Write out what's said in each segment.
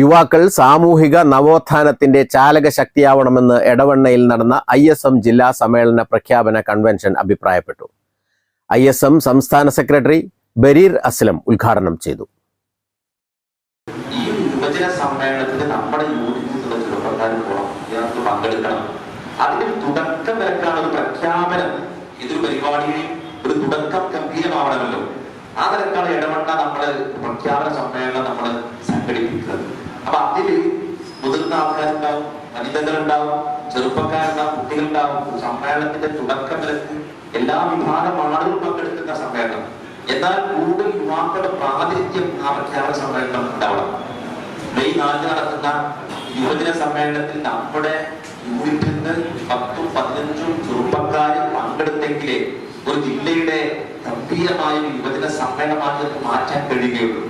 യുവാക്കൾ സാമൂഹിക നവോത്ഥാനത്തിന്റെ ചാലക ശക്തിയാവണമെന്ന് എടവണ്ണയിൽ നടന്ന ഐ എസ് എം ജില്ലാ സമ്മേളന പ്രഖ്യാപന കൺവെൻഷൻ അഭിപ്രായപ്പെട്ടു. ഐ എസ് എം സംസ്ഥാന സെക്രട്ടറി ബരീർ അസ്ലം ഉദ്ഘാടനം ചെയ്തു. ഇതൊരു പരിപാടിയിൽ ഒരു തുടക്കം ഗംഭീരമാവണമല്ലോ. ആ നിലക്കാണ് ഇടവണ്ണ നമ്മൾ പ്രഖ്യാപന സമ്മേളനം നമ്മൾ സംഘടിപ്പിക്കുന്നത്. മുതിർന്ന ആൾക്കാരുണ്ടാവും വനിതകളുണ്ടാവും ചെറുപ്പക്കാരുണ്ടാവും കുട്ടികളുണ്ടാവും. സമ്മേളനത്തിന്റെ തുടക്കം നിരക്ക് എല്ലാ വിഭാഗം ആളുകളും പങ്കെടുക്കുന്ന സമ്മേളനം. എന്നാൽ കൂടുതൽ യുവാക്കളുടെ പ്രാതിനിധ്യം ആ പ്രഖ്യാപന സമ്മേളനം ഉണ്ടാവണം. മെയ് നാലിന് നടക്കുന്ന യുവജന സമ്മേളനത്തിൽ നമ്മുടെ യൂണിറ്റിൽ നിന്ന് പത്തും പതിനഞ്ചും ചെറുപ്പക്കാർ പങ്കെടുത്തെങ്കിലേ ഒരു ജില്ലയുടെ ഗംഭീരമായ യുവജന സമ്മേളനമാക്കി മാറ്റാൻ കഴിയുകയുള്ളൂ.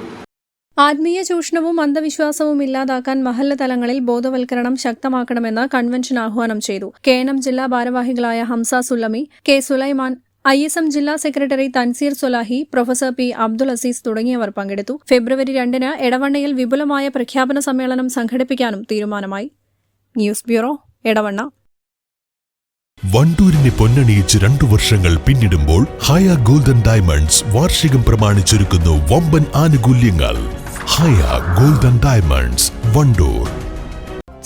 ആത്മീയ ചൂഷണവും അന്ധവിശ്വാസവും ഇല്ലാതാക്കാൻ മഹല്ല തലങ്ങളിൽ ബോധവൽക്കരണം ശക്തമാക്കണമെന്ന് കൺവെൻഷൻ ആഹ്വാനം ചെയ്തു. കേനം ജില്ലാ ഭാരവാഹികളായ Hamsa Sullami K Sulaiman I S M ജില്ലാ secretary Tanseer Solahi professor P Abdul Azeez തുടങ്ങിയവർ പങ്കെടുത്തു. ഫെബ്രുവരി രണ്ടിന് എടവണ്ണയിൽ വിപുലമായ പ്രഖ്യാപന സമ്മേളനം സംഘടിപ്പിക്കാനും തീരുമാനമായി. News bureau Edavanna. വണ്ടൂരിനെ പൊന്നണിയിച്ച് രണ്ടു വർഷങ്ങൾ പിന്നിടുമ്പോൾ ഹയ ഗോൾഡൻ ഡയമണ്ട്സ് വാർഷികം പ്രമാണിച്ചൊരുക്കുന്നു വമ്പൻ ആനുകൂല്യങ്ങൾ. Haya golden diamonds Wandoor.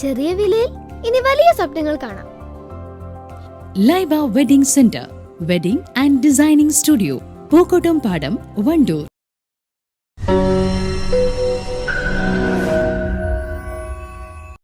ചെറിയ വിലയിൽ ഇനി വലിയ സ്വപ്നങ്ങൾ കാണാം. Laiba wedding centre wedding and designing studio Pookkottumpadam Wandoor.